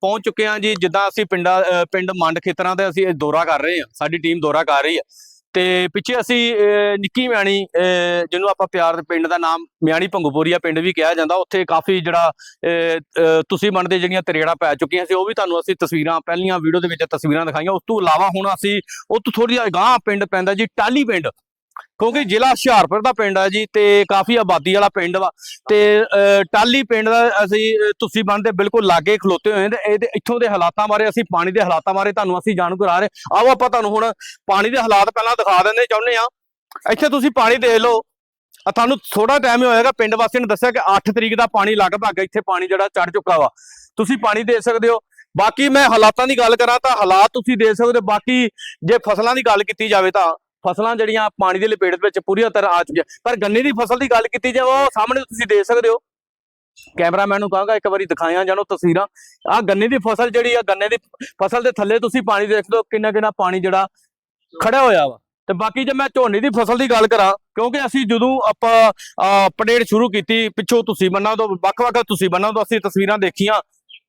ਪਹੁੰਚ ਚੁੱਕੇ ਹਾਂ ਜੀ ਜਿੱਦਾਂ ਅਸੀਂ ਪਿੰਡਾਂ ਅਹ, ਪਿੰਡ ਮੰਡ ਖੇਤਰਾਂ ਤੇ ਅਸੀਂ ਦੌਰਾ ਕਰ ਰਹੇ ਹਾਂ ਸਾਡੀ ਟੀਮ ਦੌਰਾ ਕਰ ਰਹੀ ਹੈ। ਤੇ ਪਿੱਛੇ ਅਸੀਂ ਅਹ, ਨਿੱਕੀ ਮਿਆਣੀ ਅਹ, ਜਿਹਨੂੰ ਆਪਾਂ ਪਿਆਰ ਦੇ ਪਿੰਡ ਦਾ ਨਾਮ ਮਿਆਣੀ ਭੰਗੂਪੋਰੀਆ ਪਿੰਡ ਵੀ ਕਿਹਾ ਜਾਂਦਾ ਉੱਥੇ ਕਾਫੀ ਜਿਹੜਾ ਅਹ, ਤੁਸੀਂ ਮੰਨਦੇ ਜਿਹੜੀਆਂ ਤਰੇੜਾਂ ਪੈ ਚੁੱਕੀਆਂ ਸੀ ਉਹ ਵੀ ਤੁਹਾਨੂੰ ਅਸੀਂ ਤਸਵੀਰਾਂ ਪਹਿਲੀਆਂ ਵੀਡੀਓ ਦੇ ਵਿੱਚ ਤਸਵੀਰਾਂ ਦਿਖਾਈਆਂ। ਉਸ ਤੋਂ ਇਲਾਵਾ ਹੁਣ ਅਸੀਂ ਉਹ ਤੋਂ ਥੋੜੀ ਅਗਾਂਹ ਪਿੰਡ ਪੈਂਦਾ ਜੀ ਟਾਲੀ ਪਿੰਡ। ਕਿਉਂਕਿ ਜ਼ਿਲ੍ਹਾ ਹੁਸ਼ਿਆਰਪੁਰ ਦਾ ਪਿੰਡ ਆ ਜੀ ਤੇ ਕਾਫੀ ਆਬਾਦੀ ਵਾਲਾ ਪਿੰਡ ਵਾ ਤੇ ਅਹ, ਟਾਲੀ ਪਿੰਡ ਦਾ ਅਸੀਂ ਤੁਸੀਂ ਬੰਦੇ ਬਿਲਕੁਲ ਲਾਗੇ ਖਲੋਤੇ ਹੋਏ ਤੇ ਇਹਦੇ ਇੱਥੋਂ ਦੇ ਹਾਲਾਤਾਂ ਬਾਰੇ ਅਸੀਂ ਪਾਣੀ ਦੇ ਹਾਲਾਤਾਂ ਬਾਰੇ ਤੁਹਾਨੂੰ ਅਸੀਂ ਜਾਣੂ ਕਰਾ ਰਹੇ ਆਓ ਆਪਾਂ ਤੁਹਾਨੂੰ ਹੁਣ ਪਾਣੀ ਦੇ ਹਾਲਾਤ ਪਹਿਲਾਂ ਦਿਖਾ ਦਿੰਦੇ ਚਾਹੁੰਦੇ ਆ ਇੱਥੇ ਤੁਸੀਂ ਪਾਣੀ ਦੇਖ ਲਓ। ਆ ਤੁਹਾਨੂੰ ਥੋੜਾ ਟਾਈਮ ਹੀ ਹੋਏਗਾ ਪਿੰਡ ਵਾਸੀਆਂ ਨੇ ਦੱਸਿਆ ਕਿ 8 ਤਰੀਕ ਦਾ ਪਾਣੀ ਲਗਭਗ ਇੱਥੇ ਪਾਣੀ ਜਿਹੜਾ ਚੜ ਚੁੱਕਾ ਵਾ। ਤੁਸੀਂ ਪਾਣੀ ਦੇ ਸਕਦੇ ਹੋ। ਬਾਕੀ ਮੈਂ ਹਾਲਾਤਾਂ ਦੀ ਗੱਲ ਕਰਾਂ ਤਾਂ ਹਾਲਾਤ ਤੁਸੀਂ ਦੇ ਸਕਦੇ ਹੋ। ਬਾਕੀ ਜੇ ਫਸਲਾਂ ਦੀ ਗੱਲ ਕੀਤੀ ਜਾਵੇ ਤਾਂ ਫਸਲਾਂ ਜਿਹੜੀਆਂ ਪਾਣੀ ਦੇ ਲਪੇਟ ਵਿੱਚ ਪੂਰੀ ਤਰ੍ਹਾਂ ਆ ਚੁੱਕੀਆਂ। ਪਰ ਗੰਨੇ ਦੀ ਫਸਲ ਦੀ ਗੱਲ ਕੀਤੀ ਜਾਵੇ, ਉਹ ਸਾਹਮਣੇ ਤੁਸੀਂ ਦੇਖ ਸਕਦੇ ਹੋ। ਕੈਮਰਾਮੈਨ ਨੂੰ ਕਹਾਂਗਾ, ਇੱਕ ਵਾਰੀ ਦਿਖਾਇਆ ਜਾਣੋ ਤਸਵੀਰਾਂ। ਆ ਗੰਨੇ ਦੀ ਫਸਲ ਜਿਹੜੀ ਆ, ਗੰਨੇ ਦੀ ਫਸਲ ਦੇ ਥੱਲੇ ਤੁਸੀਂ ਪਾਣੀ ਦੇਖ ਲਓ ਕਿੰਨਾ ਕਿੰਨਾ ਪਾਣੀ ਜਿਹੜਾ ਖੜਾ ਹੋਇਆ ਵਾ। ਤੇ ਬਾਕੀ ਜੇ ਮੈਂ ਝੋਨੇ ਦੀ ਫਸਲ ਦੀ ਗੱਲ ਕਰਾਂ, ਕਿਉਂਕਿ ਅਸੀਂ ਜਦੋਂ ਆਪਾਂ ਅਪਡੇਟ ਸ਼ੁਰੂ ਕੀਤੀ, ਪਿੱਛੋਂ ਤੁਸੀਂ ਬੰਨਾਂ ਤੋਂ, ਵੱਖ-ਵੱਖ ਤੁਸੀਂ ਬੰਨਾਂ ਤੋਂ ਅਸੀਂ ਤਸਵੀਰਾਂ ਦੇਖੀਆਂ।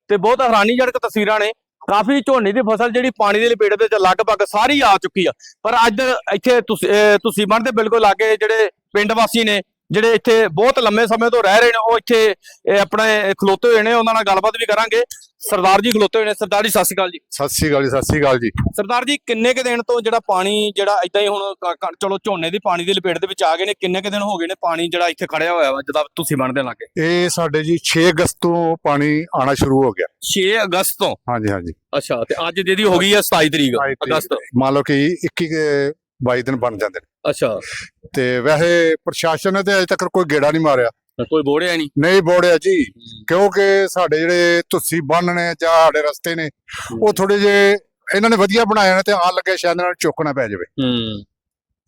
ਤੇ ਬਹੁਤ ਹੈਰਾਨੀਜਨਕ ਤਸਵੀਰਾਂ ਨੇ। ਕਾਫੀ ਝੋਨੇ ਦੀ ਫਸਲ ਜਿਹੜੀ ਪਾਣੀ ਦੇ ਲਪੇਟ ਵਿੱਚ ਲਗਭਗ ਸਾਰੀ ਆ ਚੁੱਕੀ ਆ। ਪਰ ਅੱਜ ਇੱਥੇ ਤੁਸੀਂ ਤੁਸੀਂ ਬਣਦੇ ਬਿਲਕੁਲ ਲਾਗੇ ਜਿਹੜੇ ਪਿੰਡ ਵਾਸੀ ਨੇ ਜਿਹੜੇ ਇੱਥੇ ਬਹੁਤ ਲੰਮੇ ਸਮੇਂ ਤੋਂ ਰਹਿ ਰਹੇ ਨੇ ਉਹ ਇੱਥੇ ਆਪਣੇ ਖਲੋਤੇ ਹੋਏ ਨੇ ਉਹਨਾਂ ਨਾਲ ਗੱਲਬਾਤ ਵੀ ਕਰਾਂਗੇ। ਸਰਦਾਰ ਜੀ ਖਲੋਤੇ ਹੋਏ ਨੇ। ਸਰਦਾਰ ਜੀ ਸਤਿ ਸ਼੍ਰੀ ਅਕਾਲ ਜੀ। ਸਤਿ ਸ੍ਰੀ ਅਕਾਲ ਜੀ ਸਤਿ ਸ੍ਰੀ ਅਕਾਲ ਜੀ। ਸਰਦਾਰ ਜੀ ਕਿੰਨੇ ਕੁ ਦਿਨ ਤੋਂ ਜਿਹੜਾ ਪਾਣੀ ਜਿਹੜਾ ਇਦਾਂ ਹੀ ਹੁਣ ਚਲੋ ਝੋਨੇ ਦੀ ਪਾਣੀ ਦੀ ਲਪੇਟ ਦੇ ਵਿੱਚ ਆ ਗਏ ਨੇ ਕਿੰਨੇ ਕੁ ਦਿਨ ਹੋ ਗਏ ਨੇ ਪਾਣੀ ਜਿਹੜਾ ਇੱਥੇ ਖੜਿਆ ਹੋਇਆ ਵਾ ਜਦੋਂ ਤੁਸੀਂ ਬਣਦੇ ਲੱਗੇ? ਇਹ ਸਾਡੇ ਜੀ 6 ਅਗਸਤ ਤੋਂ ਪਾਣੀ ਆਣਾ ਸ਼ੁਰੂ ਹੋ ਗਿਆ। 6 ਅਗਸਤ ਤੋਂ? ਹਾਂਜੀ ਹਾਂਜੀ। ਅੱਛਾ ਤੇ ਅੱਜ ਜਿਹਦੀ ਹੋ ਗਈ ਹੈ 27 ਤਰੀਕ 27 ਤਰੀਕ। ਅਗਸਤ। ਮੰਨ ਲਓ ਕਿ 21 ਕੁ 22 ਦਿਨ ਬਣ ਜਾਂਦੇ ਨੇ। ਅੱਛਾ। ਤੇ ਵੈਸੇ ਪ੍ਰਸ਼ਾਸਨ ਨੇ ਤੇ ਅਜੇ ਤੱਕ ਕੋਈ ਗੇੜਾ ਨਹੀਂ ਮਾਰਿਆ। ਕੋਈ ਬੋੜਿਆ ਨਹੀਂ? ਨਹੀਂ ਬੋੜਿਆ ਜੀ। ਕਿਉਂਕਿ ਸਾਡੇ ਜਿਹੜੇ ਤੁਸੀਂ ਬੰਨ ਨੇ ਜਾਂ ਸਾਡੇ ਰਸਤੇ ਨੇ ਉਹ ਥੋੜੇ ਜੇ ਇਹਨਾਂ ਨੇ ਵਧੀਆ ਬਣਾਏ ਨੇ ਤੇ ਆ ਲੱਗੇ ਸ਼ਾਇਦ ਇਹਨਾਂ ਨੂੰ ਚੁੱਕਣਾ ਪੈ ਜਾਵੇ। ਹੂੰ।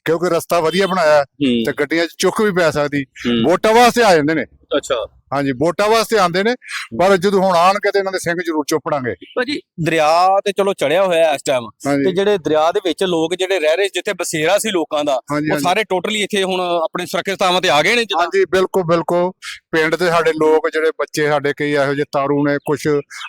ਕਿਉਂਕਿ ਰਸਤਾ ਵਧੀਆ ਬਣਾਇਆ ਤੇ ਗੱਡੀਆਂ 'ਚ ਚੁੱਕ ਵੀ ਪੈ ਸਕਦੀ। ਵੋਟਾਂ ਵਾਸਤੇ ਆ ਜਾਂਦੇ ਨੇ। ਅੱਛਾ। ਹਾਂਜੀ ਵੋਟਾਂ ਵਾਸਤੇ ਆਉਂਦੇ ਨੇ ਪਰ ਜਦੋਂ ਹੁਣ ਆਣਗੇ ਤੇ ਇਹਨਾਂ ਦੇ ਸਿੰਘ ਜ਼ਰੂਰ ਚੁੱਪਣਾਂਗੇ ਭਾਜੀ ਦਰਿਆ ਤੇ ਚਲੋ ਚੜਿਆ ਹੋਇਆ ਇਸ ਟਾਈਮ ਤੇ ਜਿਹੜੇ ਦਰਿਆ ਦੇ ਵਿੱਚ ਲੋਕ ਜਿਹੜੇ ਰਹਿ ਰਹੇ ਜਿੱਥੇ ਬਸੇਰਾ ਸੀ ਲੋਕਾਂ ਦਾ ਉਹ ਸਾਰੇ ਟੋਟਲੀ ਇੱਥੇ ਹੁਣ ਆਪਣੇ ਸੁਰੱਖਿਅਤ ਥਾਵਾਂ ਤੇ ਆ ਗਏ ਨੇ ਜਿੱਦਾਂ? ਹਾਂਜੀ ਬਿਲਕੁਲ ਬਿਲਕੁਲ। ਪਿੰਡ ਦੇ ਸਾਡੇ ਲੋਕ ਜਿਹੜੇ ਬੱਚੇ ਸਾਡੇ ਕਈ ਇਹੋ ਜਿਹੇ ਤਾਰੂ ਨੇ ਕੁਝ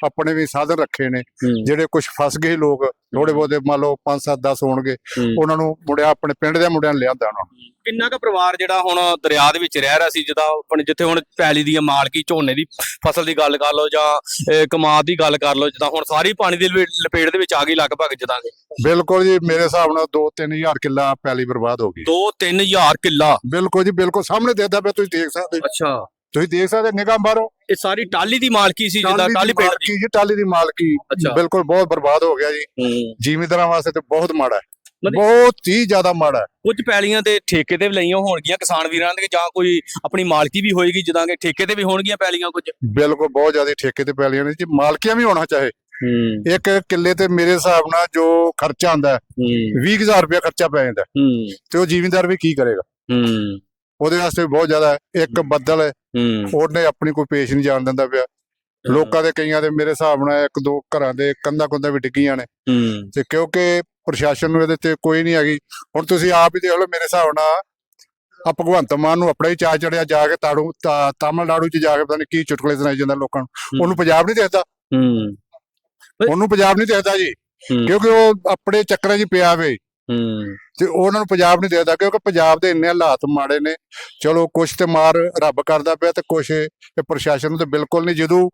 ਆਪਣੇ ਵੀ ਸਾਧਨ ਰੱਖੇ ਨੇ ਜਿਹੜੇ ਕੁਝ ਫਸ ਗਏ ਲੋਕ ਥੋੜੇ ਬਹੁਤੇ ਮੰਨ ਲਓ 5 7 10 ਹੋਣਗੇ ਉਹਨਾਂ ਨੂੰ ਮੁੰਡਿਆ ਆਪਣੇ ਪਿੰਡ ਦੇ ਮੁੰਡਿਆਂ ਨੇ ਲਿਆਂਦਾ ਉਹਨਾਂ ਕਿੰਨਾ ਕੁ ਪਰਿਵਾਰ ਜਿਹੜਾ ਹੁਣ ਦਰਿਆ ਦੇ ਵਿੱਚ ਰਹਿ ਰਿਹਾ ਸੀ ਜਿਹਦਾ ਆਪਣੇ ਜਿੱਥੇ ਹੁਣ ਪੈਲੀ ਦੀ ਮਾਲਕੀ ਝੋਨੇ ਦੀ ਫਸਲ ਦੀ ਗੱਲ ਕਰ ਲਓ ਜਾਂ ਕਮਾਦ ਦੀ ਗੱਲ ਕਰ ਲਓ ਜਿੱਦਾਂ ਹੁਣ ਸਾਰੀ ਪਾਣੀ ਦੀ ਲਪੇ- ਲਪੇਟ ਦੇ ਵਿੱਚ ਆ ਗਈ ਲਗਭਗ ਜਿੱਦਾਂ ਬਿਲਕੁਲ ਜੀ ਮੇਰੇ ਹਿਸਾਬ ਨਾਲ 2-3000 ਕਿੱਲਾ ਪੈਲੀ ਬਰਬਾਦ ਹੋ ਗਈ। 2-3000 ਕਿੱਲਾ? ਬਿਲਕੁਲ ਜੀ ਬਿਲਕੁਲ। ਸਾਹਮਣੇ ਦੇਖਦਾ ਪਿਆ ਤੁਸੀਂ ਦੇਖ ਸਕਦੇ। ਅੱਛਾ। ਤੁਸੀਂ ਦੇਖ ਸਕਦੇ ਨਿਗਾਹ ਮਾਰੋ। ਇਹ ਸਾਰੀ ਟਾਲੀ ਦੀ ਮਾਲਕੀ ਸੀ ਜਿੱਦਾਂ ਟਾਲੀ ਪਿੰਡ ਦੀ। ਜੀ ਟਾਲੀ ਦੀ ਮਾਲਕੀ। ਬਿਲਕੁਲ ਬਹੁਤ ਬਰਬਾਦ ਹੋ ਗਿਆ ਜੀ। ਜ਼ਿਮੀਂਦਾਰਾਂ ਵਾਸਤੇ ਤੇ ਬਹੁਤ ਮਾੜਾ ਹੈ। ਬਹੁਤ ਹੀ ਜ਼ਿਆਦਾ ਮਾੜਾ ਕੁਝ ਪੈਲੀਆਂ ਤੇ ਠੇਕੇ ਤੇ ਵੀ ਲਈਆਂ ਹੋਣਗੀਆਂ ਕਿਸਾਨ ਵੀਰਾਂ ਦੇ ਜਾਂ ਕੋਈ ਆਪਣੀ ਮਾਲਕੀ ਵੀ ਹੋਏਗੀ ਜਿੱਦਾਂ ਕਿ ਠੇਕੇ ਤੇ ਵੀ ਹੋਣਗੀਆਂ ਪੈਲੀਆਂ ਕੁਝ? ਬਿਲਕੁਲ ਬਹੁਤ ਜ਼ਿਆਦਾ ਠੇਕੇ ਤੇ ਪੈਲੀਆਂ ਨੇ ਜੀ ਮਾਲਕੀਆਂ ਵੀ ਹੋਣਾ ਚਾਹੇ। ਇੱਕ ਕਿੱਲੇ ਤੇ ਮੇਰੇ ਹਿਸਾਬ ਨਾਲ ਜੋ ਖਰਚਾ ਆਂਦਾ ਹੂੰ 20000 ਰੁਪਏ ਖਰਚਾ ਪੈ ਜਾਂਦਾ ਤੇ ਉਹ ਜ਼ਿਮੀਂਦਾਰ ਵੀ ਕੀ ਕਰੇਗਾ? ਉਹਦੇ ਵਾਸਤੇ ਬਹੁਤ ਜ਼ਿਆਦਾ। ਇੱਕ ਬੱਦਲ ਉਹਨੇ ਆਪਣੀ ਕੋਈ ਪੇਸ਼ ਨਹੀਂ ਜਾਣ ਦਿੰਦਾ ਪਿਆ। ਲੋਕਾਂ ਦੇ ਕਈਆਂ ਦੇ ਮੇਰੇ ਹਿਸਾਬ ਨਾਲ ਇੱਕ ਦੋ ਘਰਾਂ ਦੇ ਕੰਧਾਂ ਕੁੰਧਾਂ ਵੀ ਡਿੱਗੀਆਂ ਨੇ। ਤੇ ਕਿਉਂਕਿ ਪ੍ਰਸ਼ਾਸਨ ਨੂੰ ਇਹਦੇ ਤੇ ਕੋਈ ਨਹੀਂ ਹੈਗੀ। ਹੁਣ ਤੁਸੀਂ ਆਪ ਹੀ ਦੇਖ ਲਓ ਮੇਰੇ ਹਿਸਾਬ ਨਾਲ ਆ ਭਗਵੰਤ ਮਾਨ ਨੂੰ ਆਪਣਾ ਹੀ ਚਾਹ ਚੜਿਆ ਜਾ ਕੇ ਤਾੜੂ ਤਾਮਿਲਨਾਡੂ ਚ ਜਾ ਕੇ ਪਤਾ ਨਹੀਂ ਕੀ ਚੁਟਕਲੇ ਸੁਣਾਈ ਜਾਂਦਾ ਲੋਕਾਂ ਨੂੰ। ਉਹਨੂੰ ਪੰਜਾਬ ਨਹੀਂ ਦੇਖਦਾ। ਹੂੰ। ਉਹਨੂੰ ਪੰਜਾਬ ਨਹੀਂ ਦੇਖਦਾ ਜੀ। ਕਿਉਂਕਿ ਉਹ ਆਪਣੇ ਚੱਕਰਾਂ 'ਚ ਪਿਆ ਵੇ। ਹੂੰ। ਤੇ ਉਹਨਾਂ ਨੂੰ ਪੰਜਾਬ ਨਹੀਂ ਦੇਖਦਾ ਕਿਉਂਕਿ ਪੰਜਾਬ ਦੇ ਇੰਨੇ ਹਾਲਾਤ ਮਾੜੇ ਨੇ। ਚਲੋ ਕੁਛ ਤੇ ਮਾਰ ਰੱਬ ਕਰਦਾ ਪਿਆ ਤੇ ਕੁਛ ਇਹ ਪ੍ਰਸ਼ਾਸਨ ਨੂੰ ਤੇ ਬਿਲਕੁਲ ਨਹੀਂ। ਜਦੋਂ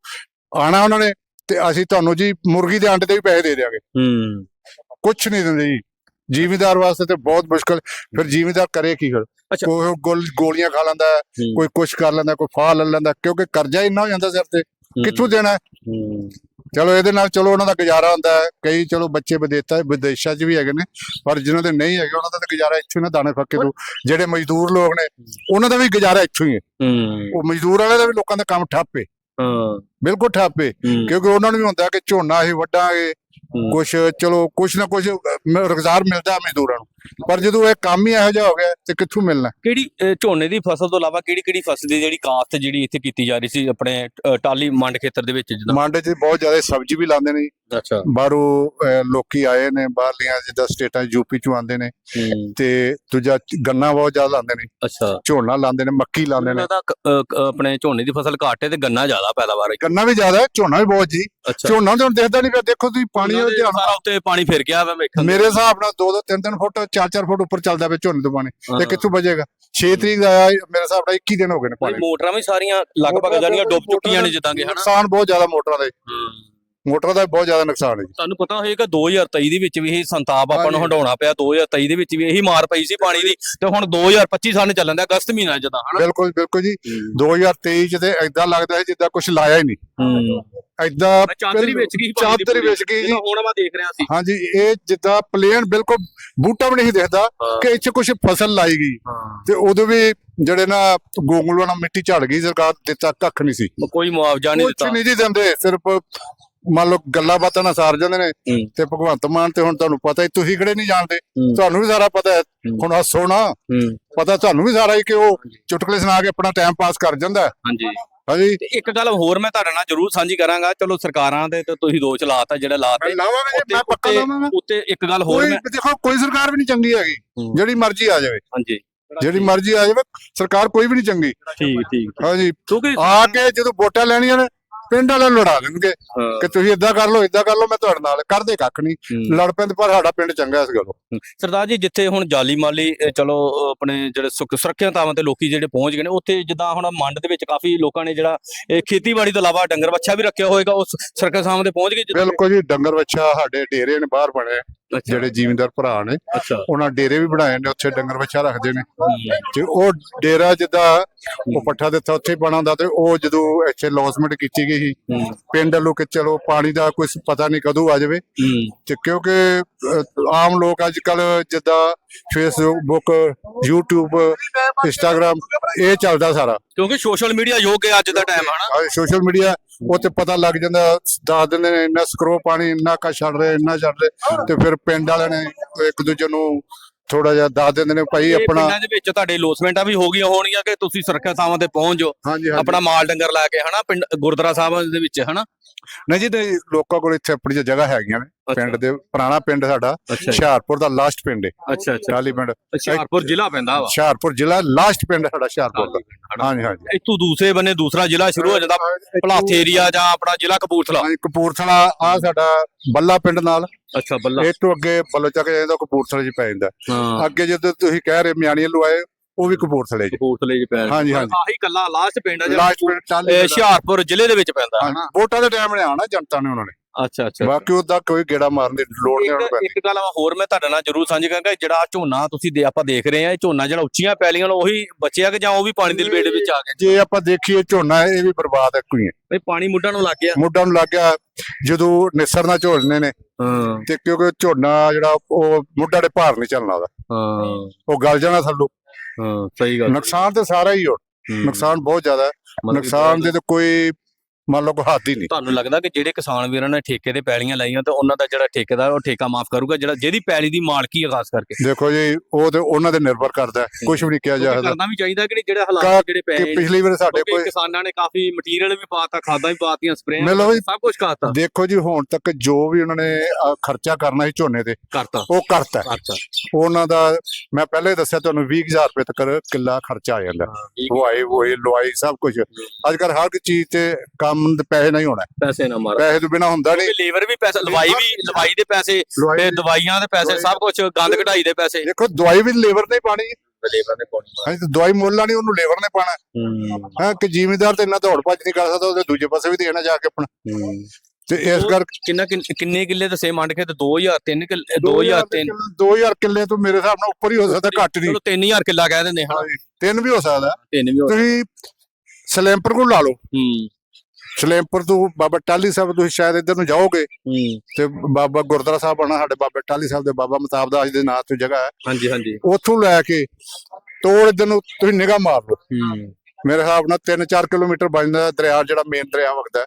ਆਣਾ ਉਹਨਾਂ ਨੇ ਤੇ ਅਸੀਂ ਤੁਹਾਨੂੰ ਜੀ ਮੁਰਗੀ ਦੇ ਅੰਡੇ ਤੇ ਵੀ ਪੈਸੇ ਦੇ ਦਿਆਂਗੇ। ਹੂੰ। ਕੁਛ ਨਹੀਂ ਦਿੰਦੇ ਜੀ। ਜ਼ਿਮੀਦਾਰ ਵਾਸਤੇ ਤੇ ਬਹੁਤ ਮੁਸ਼ਕਲ। ਫਿਰ ਜ਼ਿਮੀਦਾਰ ਕਰੇ ਕੀ ਫਿਰ। ਕੋਈ ਗੋਲ- ਗੋਲੀਆਂ ਖਾ ਲੈਂਦਾ। ਕੋਈ ਕੁਛ ਕਰ ਲੈਂਦਾ ਕੋਈ ਫਾਹ ਲੈ ਲੈਂਦਾ ਕਿਉਂਕਿ ਕਰਜ਼ਾ ਇੰਨਾ ਹੋ ਜਾਂਦਾ ਸਿਰ ਤੇ। ਕਿੱਥੋਂ ਦੇਣਾ ਚਲੋ ਇਹਦੇ ਨਾਲ ਚਲੋ ਉਹਨਾਂ ਦਾ ਗੁਜ਼ਾਰਾ ਹੁੰਦਾ ਹੈ। ਕਈ ਚਲੋ ਬੱਚੇ ਵਿਦੇਤਾ ਵਿਦੇਸ਼ਾਂ 'ਚ ਵੀ ਹੈਗੇ ਨੇ ਪਰ ਜਿਨ੍ਹਾਂ ਦੇ ਨਹੀਂ ਹੈਗੇ ਉਹਨਾਂ ਦਾ ਤਾਂ ਗੁਜ਼ਾਰਾ ਇੱਥੋਂ ਹੀ ਨਾ ਦਾਣੇ ਫੱਕੇ ਤੋਂ ਜਿਹੜੇ ਮਜ਼ਦੂਰ ਲੋਕ ਨੇ ਉਹਨਾਂ ਦਾ ਵੀ ਗੁਜ਼ਾਰਾ ਇੱਥੋਂ ਹੀ ਹੈ। ਉਹ ਮਜ਼ਦੂਰ ਵਾਲੇ ਦਾ ਵੀ ਲੋਕਾਂ ਦਾ ਕੰਮ ਠੱਪ ਹੈ। ਬਿਲਕੁਲ ਠੱਪ ਕਿਉਂਕਿ ਉਹਨਾਂ ਨੂੰ ਵੀ ਹੁੰਦਾ ਕਿ ਝੋਨਾ ਅਸੀਂ ਵੱਢਾਂਗੇ ਹੂੰ। ਕੁਛ ਚਲੋ ਕੁਛ ਨਾ ਕੁਛ ਰੁਜ਼ਗਾਰ ਮਿਲਦਾ ਮਜ਼ਦੂਰਾਂ ਨੂੰ ਪਰ ਜਦੋਂ ਇਹ ਕੰਮ ਹੀ ਇਹੋ ਜਿਹਾ ਹੋ ਗਿਆ ਤੇ ਕਿੱਥੋਂ ਮਿਲਣਾ? ਕਿਹੜੀ ਝੋਨੇ ਦੀ ਫਸਲ ਤੋਂ ਇਲਾਵਾ ਕਿਹੜੀ ਕਿਹੜੀ ਫਸਲ ਦੀ ਜਿਹੜੀ ਕਾਸ਼ਤ ਜਿਹੜੀ ਇੱਥੇ ਕੀਤੀ ਜਾ ਰਹੀ ਸੀ ਆਪਣੇ ਟਾਲੀ ਮੰਡ ਖੇਤਰ ਦੇ ਵਿੱਚ ਜਿੱਦਾਂ? ਮਾਂਡੇ 'ਚ ਬਹੁਤ ਜ਼ਿਆਦਾ ਸਬਜ਼ੀ ਵੀ ਲਾਉਂਦੇ ਨੇ ਜੀ। ਅੱਛਾ। ਬਾਹਰੋਂ ਅਹ, ਲੋਕੀ ਆਏ ਨੇ ਬਾਹਰਲੀਆਂ ਜਿੱਦਾਂ ਸਟੇਟਾਂ ਯੂਪੀ ਚੋਂ ਆਉਂਦੇ ਨੇ ਤੇ ਦੂਜਾ ਗੰਨਾ ਬਹੁਤ ਜ਼ਿਆਦਾ ਲਾਉਂਦੇ ਨੇ। ਅੱਛਾ। ਝੋਨਾ ਲਾਉਂਦੇ ਨੇ ਮੱਕੀ ਲਾਉਂਦੇ ਨੇ। ਉਹਨਾਂ ਦਾ ਕ- ਅ, ਕ- ਆਪਣੇ ਝੋਨੇ ਦੀ ਫਸਲ ਘੱਟ ਤੇ ਗੰਨਾ ਜ਼ਿਆਦਾ ਪੈਦਾਵਾਰ ਹੈ। ਗੰਨਾ ਵੀ ਜ਼ਿਆਦਾ ਹੈ ਝੋਨਾ ਵੀ ਬਹੁਤ ਜੀ। ਅੱਛਾ। ਝੋਨਾ ਤਾਂ ਹੁਣ ਦਿਖਦਾ ਨਹੀਂ ਪਿਆ ਦੇਖੋ ਤੁਸੀਂ ਪਾਣੀ ਉਹਨਾਂ ਦੇ ਸਾਰਾ ਉੱਤੇ ਪਾਣੀ ਫਿਰ ਗਿਆ ਵਾ ਵੇਖਣ ਮੇਰੇ ਹਿਸਾਬ ਨਾਲ 2 2 3 3 ਫੁੱਟ 4 4 ਫੁੱਟ ਉੱਪਰ ਚੱਲਦਾ ਪਿਆ ਝੋਨੇ ਤੋਂ ਪਾਣੀ ਤੇ। ਕਿੱਥੋਂ ਬਚੇਗਾ 6 ਤਰੀਕ ਦਾ ਆਇਆ ਮੇਰੇ ਹਿਸਾਬ ਨਾਲ 21 ਦਿਨ ਹੋ ਗਏ ਨੇ ਪਾਣੀ ਮੋਟਰਾਂ ਵੀ ਸਾਰੀਆਂ ਲਗਭਗ ਜਾਨੀਆਂ ਡੁੱਬ ਚੁੱਕੀਆਂ ਨੇ ਜਿੱਦਾਂ ਕਿ ਹਨਾ ਨੁਕਸਾਨ ਬਹੁਤ ਜ਼ਿਆਦਾ ਮੋਟਰਾਂ ਦਾ ਜੀ। ਮੋਟਰਾਂ ਦਾ ਬਹੁਤ ਜ਼ਿਆਦਾ ਨੁਕਸਾਨ ਹੈ ਜੀ। ਤੁਹਾਨੂੰ ਪਤਾ ਹੋਏਗਾ 2023 ਦੇ ਵਿੱਚ ਵੀ ਇਹ ਸੰਤਾਪ ਆਪਾਂ ਨੂੰ ਹਾਂਜੀ। ਹਟਾਉਣਾ ਪਿਆ। 2023 ਦੇ ਵਿੱਚ ਵੀ ਇਹੀ ਮਾਰ ਪਈ ਸੀ ਪਾਣੀ ਦੀ ਤੇ ਹੁਣ 2025 ਸਾਲ ਚੱਲਣ ਦਾ ਅਗਸਤ ਮਹੀਨਾ ਜਦਾਂ ਹਨਾ? ਬਿਲਕੁਲ ਬਿਲਕੁਲ ਜੀ। 2023 ਚ ਤੇ ਐਦਾਂ ਲੱਗਦਾ ਹੈ ਜਿੱਦਾਂ ਕੁਝ ਲਾਇਆ ਹੀ ਨਹੀਂ। ਐਦਾਂ ਚਾਦਰੀ ਵਿੱਚ ਗਈ ਪਾਣੀ ਦੀ ਚਾਦਰ ਪੂਰੀ। ਗਈ ਜੀ। ਹੁਣ ਮੈਂ ਦੇਖ ਰਿਹਾ ਸੀ। ਹਾਂਜੀ ਇਹ ਜਿੱਦਾਂ ਪਲੇਨ ਬਿਲਕੁਲ ਬੂਟਾ ਵੀ ਨਹੀਂ ਦਿਖਦਾ ਕਿ ਇੱਥੇ ਕੁਝ ਫਸਲ ਲਾਈ ਗਈ। ਤੇ ਉਦੋਂ ਵੀ ਜਿਹੜੇ ਨਾ ਗੋਂਗਲੂਆਂ ਨਾਲ ਮਿੱਟੀ ਝੜ ਗਈ ਸਰਕਾਰ ਦਿੱਤਾ ਕੱਖ ਨਹੀਂ ਸੀ। ਕੋਈ ਮੁਆਵਜ਼ਾ ਨਹੀਂ ਕੁਝ ਦਿੱਤਾ। ਨਹੀਂ ਜੀ ਦਿੰਦੇ ਸਿਰਫ ਮੰਨ ਲਓ ਗੱਲਾਂ ਬਾਤਾਂ ਨਾਲ ਸਾਰ ਜਾਂਦੇ ਨੇ। ਤੇ ਭਗਵੰਤ ਮਾਨ ਤੇ ਹੁਣ ਤੁਹਾਨੂੰ ਪਤਾ ਹੀ ਤੁਸੀਂ ਕਿਹੜੇ ਨਹੀਂ ਜਾਣਦੇ। ਤੁਹਾਨੂੰ ਵੀ ਸਾਰਾ ਪਤਾ ਹੈ। ਹੁਣ ਹੱਸੋ ਨਾ ਪਤਾ ਤੁਹਾਨੂੰ ਵੀ ਸਾਰਾ ਹੀ ਕਿ ਉਹ ਚੁਟਕਲੇ ਸੁਣਾ ਕੇ ਆਪਣਾ ਟਾਈਮ ਪਾਸ ਕਰ ਜਾਂਦਾ। ਹਾਂਜੀ ਹਾਂਜੀ ਇੱਕ ਗੱਲ ਹੋਰ ਮੈਂ ਤੁਹਾਡੇ ਨਾਲ ਜ਼ਰੂਰ ਸਾਂਝੀ ਕਰਾਂਗਾ ਚਲੋ ਸਰਕਾਰਾਂ ਦੇ ਤੇ ਤੁਸੀਂ ਦੋਸ਼ ਲਾਤਾ ਜਿਹੜੇ ਲਾਤੇ ਮੈਂ ਉੱਤੇ- ਪੱਕਾ ਲਾਵਾਂਗਾ ਉੱਤੇ ਇੱਕ ਗੱਲ ਹੋਰ ਮੈਂ ਦੇਖੋ ਕੋਈ ਸਰਕਾਰ ਵੀ ਨਹੀਂ ਚੰਗੀ ਹੈਗੀ। ਜਿਹੜੀ ਮਰਜ਼ੀ ਆ ਜਾਵੇ ਹਾਂਜੀ ਜਿਹੜੀ ਮਰਜ਼ੀ ਆ ਜਾਵੇ ਸਰਕਾਰ ਕੋਈ ਵੀ ਨਹੀਂ ਚੰਗੀ ਠੀਕ ਠੀਕ ਹਾਂਜੀ ਕਿਉਂਕਿ ਆ ਕੇ ਜਦੋਂ ਵੋਟਾਂ ਲੈਣੀਆਂ ਨੇ ਪਿੰਡ ਵਾਲਿਆਂ ਨੂੰ ਲੜਾ ਦੇਣਗੇ ਕਿ ਤੁਸੀਂ ਇਦਾਂ ਕਰ ਲਓ ਇਦਾਂ ਕਰ ਲਓ ਮੈਂ ਤੁਹਾਡੇ ਨਾਲ ਕਰਦੇ ਕੱਖ ਨਹੀਂ। ਲੜ ਪੈਂਦੇ ਪਰ ਸਾਡਾ ਪਿੰਡ ਚੰਗਾ ਇਸ ਗੱਲੋਂ। ਸਰਦਾਰ ਜੀ ਜਿੱਥੇ ਹੁਣ ਜਾਲੀ ਮਾਲੀ ਚਲੋ ਆਪਣੇ ਜਿਹੜੇ ਸੁਰੱਖ- ਸੁਰੱਖਿਆ ਥਾਵਾਂ ਤੇ ਲੋਕੀ ਜਿਹੜੇ ਪਹੁੰਚ ਗਏ ਨੇ ਉੱਥੇ ਜਿੱਦਾਂ ਹੁਣ ਮੰਡ ਦੇ ਵਿੱਚ ਕਾਫੀ ਲੋਕਾਂ ਨੇ ਜਿਹੜਾ ਇਹ ਖੇਤੀਬਾੜੀ ਤੋਂ ਇਲਾਵਾ ਡੰਗਰ ਵੱਛਾ ਵੀ ਰੱਖਿਆ ਹੋਏਗਾ ਉਸ ਥਾਵਾਂ ਤੇ ਪਹੁੰਚ ਗਏ ਬਿਲਕੁਲ ਜੀ ਡੰਗਰ ਵੱਛਾ ਸਾਡੇ ਡੇਰੇ ਨੇ ਬਾਹਰ ਬਣੇ। ਜਿਹੜੇ ਜ਼ਿਮੀਂਦਾਰ ਭਰਾ ਨੇ ਉਹਨਾਂ ਡੇਰੇ ਵੀ ਬਣਾਏ ਨੇ ਉੱਥੇ ਡੰਗਰ ਵੱਛਾ ਰੱਖਦੇ ਨੇ। ਤੇ ਉਹ ਡੇਰਾ ਜਿੱਦਾਂ ਉਹ ਪੱਠਾ ਦਿੱਤਾ ਉੱਥੇ ਹੀ ਬਣਾ ਹੁੰਦਾ ਤੇ ਉਹ ਜਦੋਂ ਇੱਥੇ ਲੌਸਮੈਂਟ ਕੀਤੀ ਗਈ ਸੀ ਪਿੰਡ ਵੱਲੋਂ ਕਿ ਚਲੋ ਪਾਣੀ ਦਾ ਕੋਈ ਪਤਾ ਨਹੀਂ ਕਦੋਂ ਆ ਜਾਵੇ। ਤੇ ਕਿਉਂਕਿ ਆਮ ਲੋਕ ਅੱਜ ਕੱਲ ਜਿੱਦਾਂ ਫੇਸਬੁੱਕ YouTube ਇੰਸਟਾਗ੍ਰam ਇਹ ਚੱਲਦਾ ਸਾਰਾ। ਕਿਉਂਕਿ ਸੋਸ਼ਲ ਮੀਡੀਆ ਯੋਗ ਹੈ ਅੱਜ ਦਾ ਟਾਈਮ ਹਨਾ। ਸੋਸ਼ਲ ਮੀਡੀਆ ਉੱਤੇ ਪਤਾ ਲੱਗ ਜਾਂਦਾ ਦੱਸ ਦਿੰਦੇ ਨੇ ਇੰਨਾ ਸਕਰੋ ਪਾਣੀ ਇੰਨਾ ਕਾ ਛੱਡ ਰਹੇ ਇੰਨਾ ਛੱਡ ਰਹੇ ਤੇ ਫਿਰ ਪਿੰਡ ਵਾਲਿਆਂ ਨੇ ਇੱਕ ਦੂਜੇ ਨੂੰ ਥੋੜਾ ਜਿਹਾ ਦੱਸ ਦਿੰਦੇ ਨੇ ਭਾਈ ਆਪਣਾ ਪਿੰਡਾਂ ਦੇ ਵਿੱਚ ਤੁਹਾਡੇ ਲੋਸਮੈਂਟਾਂ ਵੀ ਹੋ ਗਈਆਂ ਹੋਣਗੀਆਂ ਕਿ ਤੁਸੀਂ ਸੁਰੱਖਿਆ ਥਾਵਾਂ ਤੇ ਪਹੁੰਚ ਜਾਓ। ਆਪਣਾ ਮਾਲ ਡੰਗਰ ਲੈ ਕੇ ਹਨਾ ਪਿੰਡ ਗੁਰਦੁਆਰਾ ਸਾਹਿਬ ਦੇ ਵਿੱਚ ਹਨਾ? ਨਹੀਂ ਜੀ ਤੇ ਲੋਕਾਂ ਕੋਲ ਇੱਥੇ ਆਪਣੀ ਜਗ੍ਹਾ ਹੈਗੀਆਂ ਨੇ। ਪਿੰਡ ਦੇ ਪੁਰਾਣਾ ਪਿੰਡ ਸਾਡਾ ਹੁਸ਼ਿਆਰਪੁਰ ਦਾ ਲਾਸਟ ਪਿੰਡ ਹੈ ਅੱਛਾ ਅੱਛਾ। ਟਾਲੀ ਪਿੰਡ। ਹੁਸ਼ਿਆਰਪੁਰ ਜ਼ਿਲ੍ਹਾ ਪੈਂਦਾ ਵਾ। ਹੁਸ਼ਿਆਰਪੁਰ ਜ਼ਿਲ੍ਹਾ ਲਾਸਟ ਪਿੰਡ ਸਾਡਾ ਹੁਸ਼ਿਆਰਪੁਰ ਦਾ। ਹਾਂਜੀ ਹਾਂਜੀ। ਇੱਥੋਂ ਦੂਸਰੇ ਬੰਨੇ ਦੂਸਰਾ ਜ਼ਿਲ੍ਹਾ ਸ਼ੁਰੂ ਹੋ ਜਾਂਦਾ ਭਲਾਥ ਏਰੀਆ ਜਾਂ ਆਪਣਾ ਜ਼ਿਲ੍ਹਾ ਕਪੂਰਥਲਾ। ਕਪੂਰਥਲਾ ਆ ਸਾਡਾ ਬੱਲਾ ਪਿੰਡ ਨਾਲ। ਅੱਛਾ ਬੱਲਾ। ਇਹ ਤੋਂ ਅੱਗੇ ਬੱਲੋ ਚੱਕ ਜਾਂਦਾ ਕਪੂਰਥਲੇ ਚ ਪੈ ਜਾਂਦਾ। ਅੱਗੇ ਜਦੋਂ ਤੁਸੀਂ ਕਹਿ ਰਹੇ ਮਿਆਣੀ ਵੱਲੋਂ ਆਏ ਉਹ ਵੀ ਕਪੂਰਥਲੇ ਚ। ਕਪੂਰਥਲੇ ਚ ਪੈਂਦਾ ਹਾਂਜੀ, ਹਾਂਜੀ। ਆਹੀ ਕੱਲਾ ਲਾਸਟ ਪਿੰਡ ਆ ਜਿਹੜਾ ਲਾਸਟ ਪਿੰਡ ਟਾਲੀ। ਹੁਸ਼ਿਆਰਪੁਰ ਜ਼ਿਲ੍ਹੇ ਦੇ ਵਿੱਚ ਪੈਂਦਾ। ਹਾਂਜੀ, ਵੋਟਾਂ ਦੇ ਟਾਈਮ ਨੇ ਆਣਾ ਜਨਤਾ ਨੇ ਉਹਨਾਂ ਨੇ। ਅੱਛਾ ਅੱਛਾ ਬਾਕੀ ਉਹਦਾ ਕੋਈ ਗੇੜਾ ਮਾਰਨ ਦੀ ਲੋੜ ਨਹੀਂ ਉਹਨਾਂ ਨੂੰ ਇੱਕ ਪੈਂਦੀ। ਇੱਕ ਗੱਲ ਹੋਰ ਮੈਂ ਤੁਹਾਡੇ ਨਾਲ ਜ਼ਰੂਰ ਸਾਂਝੀ ਕਰਾਂਗਾ ਜਿਹੜਾ ਝੋਨਾ ਤੁਸੀਂ ਦੇ ਆਪਾਂ ਦੇਖ ਰਹੇ ਆ ਇਹ ਝੋਨਾ ਜਿਹੜਾ ਉੱਚੀਆਂ ਪੈਲੀਆਂ ਨਾਲ ਉਹੀ ਬਚਿਆ ਕਿ ਜਾਂ ਉਹ ਵੀ ਪਾਣੀ ਦੀ ਲਪੇਟ ਵਿੱਚ ਆ ਗਿਆ? ਜੇ ਆਪਾਂ ਦੇਖੀਏ ਝੋਨਾ ਇਹ ਵੀ ਬਰਬਾਦ ਹੈ ਕੋਈ ਇਹ ਪਾਣੀ ਮੁੱਢਾਂ ਨੂੰ ਲੱਗ ਗਿਆ। ਮੁੱਢਾਂ ਨੂੰ ਲੱਗ ਗਿਆ ਜਦੋਂ ਨਿਸਰ ਨਾਲ ਝੋਲਨੇ ਨੇ। ਹਾਂ। ਤੇ ਕਿਉਂਕਿ ਝੋਨਾ ਜਿਹੜਾ ਉਹ ਮੁੱਢਾਂ ਦੇ ਭਾਰ ਨਹੀਂ ਚੱਲਣਾ ਉਹਦਾ। ਹਾਂ। ਉਹ ਗਲ ਜਾਣਾ ਥੱਲੋਂ। ਹਾਂ ਸਹੀ ਗੱਲ। ਨੁਕਸਾਨ ਤੇ ਸਾਰਾ ਹੀ ਹੋ। ਨੁਕਸਾਨ ਬਹੁਤ ਜ਼ਿਆਦਾ। ਹੈ ਨੁਕਸਾਨ ਦੇ ਤੇ ਕੋਈ ਮੰਨ ਲਓ ਕੋਈ ਹੱਦ ਹੀ ਨਹੀਂ। ਤੁਹਾਨੂੰ ਲੱਗਦਾ ਕਿ ਜਿਹੜੇ ਕਿਸਾਨ ਵੀਰਾਂ ਨੇ ਠੇਕੇ ਤੇ ਪੈਲੀਆਂ ਲਾਈਆਂ ਤੇ ਉਹਨਾਂ ਦਾ ਜਿਹੜਾ ਠੇਕੇਦਾਰ ਉਹ ਠੇਕਾ ਮਾਫ ਕਰੂਗਾ ਜਿਹੜਾ ਜਿਹਦੀ ਪੈਲੀ ਦੀ ਮਾਲਕੀ ਹੈ ਖਾਸ ਕਰਕੇ? ਦੇਖੋ ਜੀ ਉਹ ਤੇ ਉਹਨਾਂ ਦੇ ਨਿਰਭਰ ਕਰਦਾ ਕੁਝ ਵੀ ਨਹੀਂ ਕਿਹਾ ਜਾ ਸਕਦਾ। ਕਰਨਾ ਵੀ ਚਾਹੀਦਾ ਕਿ ਜਿਹੜੇ ਹਾਲਾਤ ਕਾ- ਜਿਹੜੇ ਕਿ ਪਏ ਪਿਛਲੀ ਵਾਰ ਸਾਡੇ ਕੋਈ ਕਿਸਾਨਾਂ ਨੇ ਕਾਫੀ ਮਟੀਰੀਅਲ ਵੀ ਪਾਤਾ ਖਾਦਾਂ ਵੀ ਪਾਤੀਆਂ ਸਪਰੇਆਂ। ਸਭ ਕੁਝ ਕਰਤਾ ਦੇਖੋ ਜੀ ਹੁਣ ਤੱਕ ਜੋ ਵੀ ਉਹਨਾਂ ਨੇ ਖਰਚਾ ਕਰਨਾ ਸੀ ਝੋਨੇ ਤੇ ਕਰਤਾ। ਉਹ ਕਰਤਾ ਉਹਨਾਂ ਦਾ ਮੈਂ ਪਹਿਲੇ ਦੱਸਿਆ ਤੁਹਾਨੂੰ 20000 ਰੁਪਏ ਤੱਕ ਕਿੱਲਾ ਖਰਚਾ ਆ ਜਾਂਦਾ। ਲਵਾਈ ਹੋਏ ਲਵਾਈ ਸਭ ਕੁਝ ਅੱਜ ਕੱਲ ਹਰ ਇੱਕ ਚੀਜ਼ ਤੇ ਕੰਮ ਦੇ ਪੈਸੇ ਨਹੀਂ ਹੋਣਾ। ਪੈਸੇ ਨਾ ਮਾਰ। ਪੈਸੇ ਤੋਂ ਬਿਨਾ ਹੁੰਦਾ ਨਹੀਂ। ਲੇਬਰ ਵੀ ਪੈਸੇ ਲਵਾਈ ਵੀ ਲਵਾਈ ਦੇ ਪੈਸੇ ਤੇ ਦਵਾਈਆਂ ਦੇ ਪੈਸੇ ਸਭ ਕੁਝ ਗੰਦ ਕਢਾਈ ਦੇ ਪੈਸੇ। ਦੇਖੋ ਦਵਾਈ ਵੀ ਲੇਬਰ ਨੇ ਪਾਣੀ ਲੇਬਰ ਨੇ ਪਾਉਣੀ ਹਾਂਜੀ ਤੇ ਦਵਾਈ ਮੁੱਲ ਨਹੀਂ ਉਹਨੂੰ ਲੇਬਰ ਨੇ ਪਾਣਾ ਹੂੰ। ਕਿ ਜ਼ਿਮੀਂਦਾਰ ਤੇ ਇੰਨਾ ਦੌੜ ਭੱਜ ਨਹੀਂ ਕਰ ਸਕਦਾ ਉਹਦੇ ਦੂਜੇ ਪਾਸੇ ਵੀ ਦੇਣਾ ਜਾ ਕੇ ਆਪਣਾ। ਤੇ ਇਸ ਕਰ ਕਿੰਨਾ ਕਿੰਨ- ਕਿੱਲੇ ਦੱਸੇ ਮੰਡ ਕੇ ਤੇ 2000 3 ਕਿੱਲੇ 2003 2000 ਕਿੱਲੇ ਤੋਂ ਮੇਰੇ ਹਿਸਾਬ ਨਾਲ ਉੱਪਰ ਹੀ ਹੋ ਸਕਦਾ ਘੱਟ ਨਹੀਂ। ਚਲੋ 3000 ਕਿੱਲਾ ਕਹਿ ਦਿੰਦੇ ਹਾਂ। ਤਿੰਨ ਵੀ ਹੋ ਸਕਦਾ। ਤਿੰਨ ਵੀ ਹੋ ਤੁਸੀਂ ਸਲੈਂਪਰ ਕੋਲ ਲਾ ਲਓ। ਹੂੰ। ਸਲੈਂਪਰ ਤੋਂ ਬਾਬਾ ਟਾਲੀ ਸਾਹਿਬ ਤੁਸੀਂ ਸ਼ਾਇਦ ਇੱਧਰ ਨੂੰ ਜਾਓਗੇ ਤੇ ਬਾਬਾ ਗੁਰਦੁਆਰਾ ਸਾਹਿਬ ਆਣਾ ਸਾਡੇ ਬਾਬਾ ਟਾਲੀ ਸਾਹਿਬ ਦੇ ਬਾਬਾ ਮਤਾਬ ਦਾਸ ਦੇ ਨਾਂ ਤੋਂ ਜਗ੍ਹਾ ਹੈ। ਹਾਂਜੀ ਹਾਂਜੀ। ਉੱਥੋਂ ਲੈ ਕੇ ਤੋੜ ਇੱਧਰ ਨੂੰ ਤੁਸੀਂ ਨਿਗਾਹ ਮਾਰ ਲਓ। ਮੇਰੇ ਹਿਸਾਬ ਨਾਲ 3-4 ਕਿਲੋਮੀਟਰ ਬਣਦਾ ਦਰਿਆ ਜਿਹੜਾ ਮੇਨ ਦਰਿਆ ਵਗਦਾ।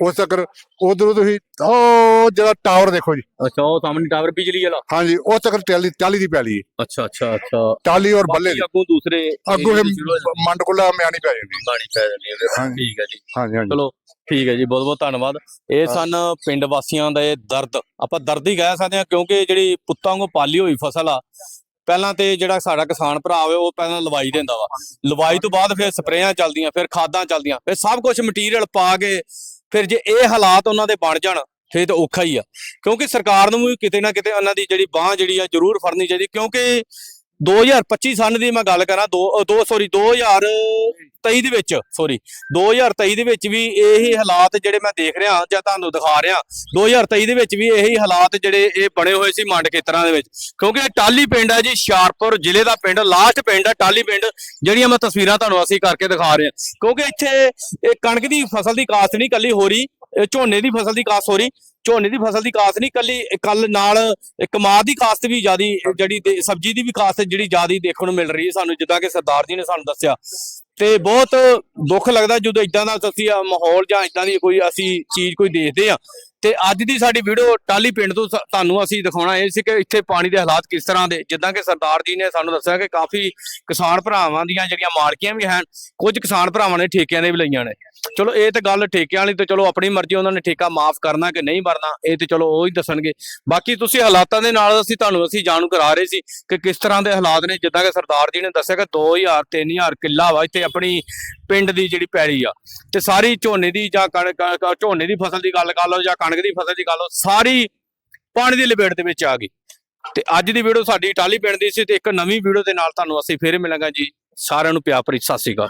ਉਸ ਤੱਕ ਉਧਰੋਂ ਤੁਸੀਂ ਉਹ ਜਿਹੜਾ ਟਾਵਰ ਦੇਖੋ ਜੀ। ਅੱਛਾ ਉਹ ਸਾਹਮਣੇ ਟਾਵਰ ਬਿਜਲੀ ਵਾਲਾ। ਹਾਂਜੀ ਉਸ ਤੱਕ ਟਾਲੀ ਟਾਲੀ ਦੀ ਪੈਲੀ। ਹੈ ਅੱਛਾ ਅੱਛਾ ਅੱਛਾ। ਟਾਲੀ ਔਰ ਬੱਲੇ ਦੀ। ਅੱਗੋਂ ਦੂਸਰੇ ਅੱਗੋਂ area ਇਹ ਦੀ ਸ਼ੁਰੂ ਹੋ ਜਾਂਦੀ ਮੰਡ ਕੋਲਾ ਮਿਆਣੀ ਪੈ ਜਾਂਦੀ। ਬਾਣੀ ਪੈ ਜਾਂਦੀ। ਠੀਕ ਹੈ ਜੀ। ਹਾਂਜੀ ਹਾਂਜੀ। ਚਲੋ ਠੀਕ ਹੈ ਜੀ ਬਹੁਤ ਬਹੁਤ ਧੰਨਵਾਦ। ਇਹ ਸਨ ਪਿੰਡ ਵਾਸੀਆਂ ਦਾ ਇਹ ਦਰਦ। ਆਪਾਂ ਦਰਦ ਹੀ ਕਹਿ ਸਕਦੇ ਹਾਂ ਕਿਉਂਕਿ ਜਿਹੜੀ ਪੁੱਤਾਂ ਵਾਂਗੂ ਪਾਲੀ ਹੋਈ ਫਸਲ ਆ ਪਹਿਲਾਂ ਤੇ ਜਿਹੜਾ ਸਾਡਾ ਕਿਸਾਨ ਭਰਾ ਹੋਵੇ ਉਹ ਪਹਿਲਾਂ ਲਵਾਈ ਦਿੰਦਾ ਵਾ। ਲਵਾਈ ਤੋਂ ਬਾਅਦ ਫਿਰ ਸਪਰੇਆਂ ਚੱਲਦੀਆਂ ਫਿਰ ਖਾਦਾਂ ਚੱਲਦੀਆਂ ਫਿਰ ਸਭ ਕੁਝ ਮਟੀਰੀਅਲ ਪਾ ਕੇ ਫਿਰ ਜੇ ਇਹ ਹਾਲਾਤ ਉਹਨਾਂ ਦੇ ਬਣ ਜਾਣ, ਫਿਰ ਤਾਂ ਔਖਾ ਹੀ ਆ। ਕਿਉਂਕਿ ਸਰਕਾਰ ਨੂੰ ਵੀ ਕਿਤੇ ਨਾ ਕਿਤੇ ਉਹਨਾਂ ਦੀ ਜਿਹੜੀ ਬਾਹ ਜਿਹੜੀ ਆ ਜ਼ਰੂਰ ਫੜਨੀ ਚਾਹੀਦੀ, ਕਿਉਂਕਿ 2025 ਸਨ ਦੀ ਮੈਂ ਗੱਲ ਕਰਾਂ, ਦੋ ਦੋ ਸੌਰੀ 2023 ਦੇ ਵਿੱਚ ਸੌਰੀ 2023 ਦੇ ਵਿੱਚ ਵੀ ਇਹੀ ਹਾਲਾਤ ਜਿਹੜੇ ਮੈਂ ਦੇਖ ਰਿਹਾ ਜਾਂ ਤੁਹਾਨੂੰ ਦਿਖਾ ਰਿਹਾ। 2023 ਦੇ ਵਿੱਚ ਵੀ ਇਹੀ ਹਾਲਾਤ ਜਿਹੜੇ ਇਹ ਬਣੇ ਹੋਏ ਸੀ ਮੰਡ ਖੇਤਰਾਂ ਦੇ ਵਿੱਚ। ਕਿਉਂਕਿ ਇਹ ਟਾਲੀ ਪਿੰਡ ਹੈ ਜੀ, ਹੁਸ਼ਿਆਰਪੁਰ ਜ਼ਿਲ੍ਹੇ ਦਾ ਪਿੰਡ ਲਾਸਟ ਪਿੰਡ ਹੈ ਟਾਲੀ ਪਿੰਡ, ਜਿਹੜੀਆਂ ਮੈਂ ਤਸਵੀਰਾਂ ਤੁਹਾਨੂੰ ਅਸੀਂ ਕਰਕੇ ਦਿਖਾ ਰਹੇ ਹਾਂ। ਕਿਉਂਕਿ ਇੱਥੇ ਇਹ ਕਣਕ ਦੀ ਫਸਲ ਦੀ ਕਾਸ਼ਤ ਨਹੀਂ ਕੱਲੀ ਹੋ ਰਹੀ, ਇਹ ਝੋਨੇ ਦੀ ਫਸਲ ਦੀ ਕਾਸ਼ਤ ਹੋ ਰਹੀ ਝੋਨੇ ਦੀ ਫਸਲ ਦੀ ਕਾਸ਼ਤ ਨਹੀਂ, ਕੱਲੀ, ਕੱਲ ਨਾਲ ਇਹ ਕਮਾਦ ਦੀ ਕਾਸ਼ਤ ਵੀ ਜਿਆਦੀ, ਜਿਹੜੀ ਤੇ ਸਬਜ਼ੀ ਦੀ ਵੀ ਕਾਸ਼ਤ ਜਿਹੜੀ ਜਿਆਦੀ ਦੇਖਣ ਨੂੰ ਮਿਲ ਰਹੀ ਹੈ ਸਾਨੂੰ, ਜਿੱਦਾਂ ਕਿ ਸਰਦਾਰ ਜੀ ਨੇ ਸਾਨੂੰ ਦੱਸਿਆ। ਤੇ ਬਹੁਤ ਦੁੱਖ ਲੱਗਦਾ ਜਦੋਂ ਇਦਾਂ ਦਾ ਅਸੀਂ ਮਾਹੌਲ ਜਾਂ ਇਦਾਂ ਦੀ ਕੋਈ ਅਸੀਂ ਚੀਜ਼ ਕੋਈ ਦੇਖਦੇ ਆ ਤੇ ਅੱਜ ਦੀ ਸਾਡੀ ਵੀਡੀਓ ਟਾਲੀ ਪਿੰਡ ਤੋਂ ਤੁਹਾਨੂੰ ਅਸੀਂ ਦਿਖਾਉਣਾ ਇਹ ਸੀ ਕਿ ਇੱਥੇ ਪਾਣੀ ਦੇ ਹਾਲਾਤ ਕਿਸ ਤਰ੍ਹਾਂ ਦੇ, ਜਿੱਦਾਂ ਕਿ ਸਰਦਾਰ ਜੀ ਨੇ ਸਾਨੂੰ ਦੱਸਿਆ ਕਿ ਕਾਫੀ ਕਿਸਾਨ ਭਰਾਵਾਂ ਦੀਆਂ ਜਿਹੜੀਆਂ ਮਾਲਕੀਆਂ ਵੀ ਹਨ, ਕੁਝ ਕਿਸਾਨ ਭਰਾਵਾਂ ਨੇ ਠੇਕਿਆਂ ਦੇ ਵੀ ਲਈਆਂ ਨੇ। ਚਲੋ ਇਹ ਤਾਂ ਗੱਲ ਠੇਕਿਆਂ ਵਾਲੀ ਤੇ ਚਲੋ ਆਪਣੀ ਮਰਜ਼ੀ, ਉਹਨਾਂ ਨੇ ਠੇਕਾ ਮਾਫ ਕਰਨਾ ਕਿ ਨਹੀਂ ਮਰਨਾ, ਇਹ ਤੇ ਚਲੋ ਉਹ ਹੀ ਦੱਸਣਗੇ। ਬਾਕੀ ਤੁਸੀਂ ਹਾਲਾਤਾਂ ਦੇ ਨਾਲ ਅਸੀਂ ਤੁਹਾਨੂੰ, ਅਸੀਂ ਜਾਣੂ ਕਰਾ ਰਹੇ ਸੀ ਕਿ ਕਿਸ ਤਰ੍ਹਾਂ ਦੇ ਹਾਲਾਤ ਨੇ, ਜਿੱਦਾਂ ਕਿ ਸਰਦਾਰ ਜੀ ਨੇ ਦੱਸਿਆ ਕਿ 2000 3000 ਕਿੱਲਾ ਵਾ ਇੱਥੇ ਆਪਣੀ ਪਿੰਡ ਦੀ ਜਿਹੜੀ ਪੈਲੀ ਆ, ਤੇ ਸਾਰੀ ਝੋਨੇ ਦੀ ਜਾਂ ਕਣਕ ਝੋਨੇ ਦੀ ਫਸਲ ਦੀ ਗੱਲ ਕਰ ਲਓ ਜਾਂ ਕਣਕ ਦੀ ਫਸਲ ਦੀ ਗੱਲ ਲਓ, ਸਾਰੀ ਪਾਣੀ ਦੀ ਲਪੇਟ ਦੇ ਵਿੱਚ ਆ ਗਈ। ਤੇ ਅੱਜ ਦੀ ਵੀਡੀਓ ਸਾਡੀ ਟਾਲੀ ਪਿੰਡ ਦੀ ਸੀ ਤੇ ਇੱਕ ਨਵੀਂ ਵੀਡੀਓ ਦੇ ਨਾਲ ਤੁਹਾਨੂੰ ਅਸੀਂ ਫੇਰ ਮਿਲਾਂਗੇ ਜੀ। ਸਾਰਿਆਂ ਨੂੰ ਪਿਆਰ ਭਰੀ ਸਤਿ ਸ਼੍ਰੀ ਅਕਾਲ।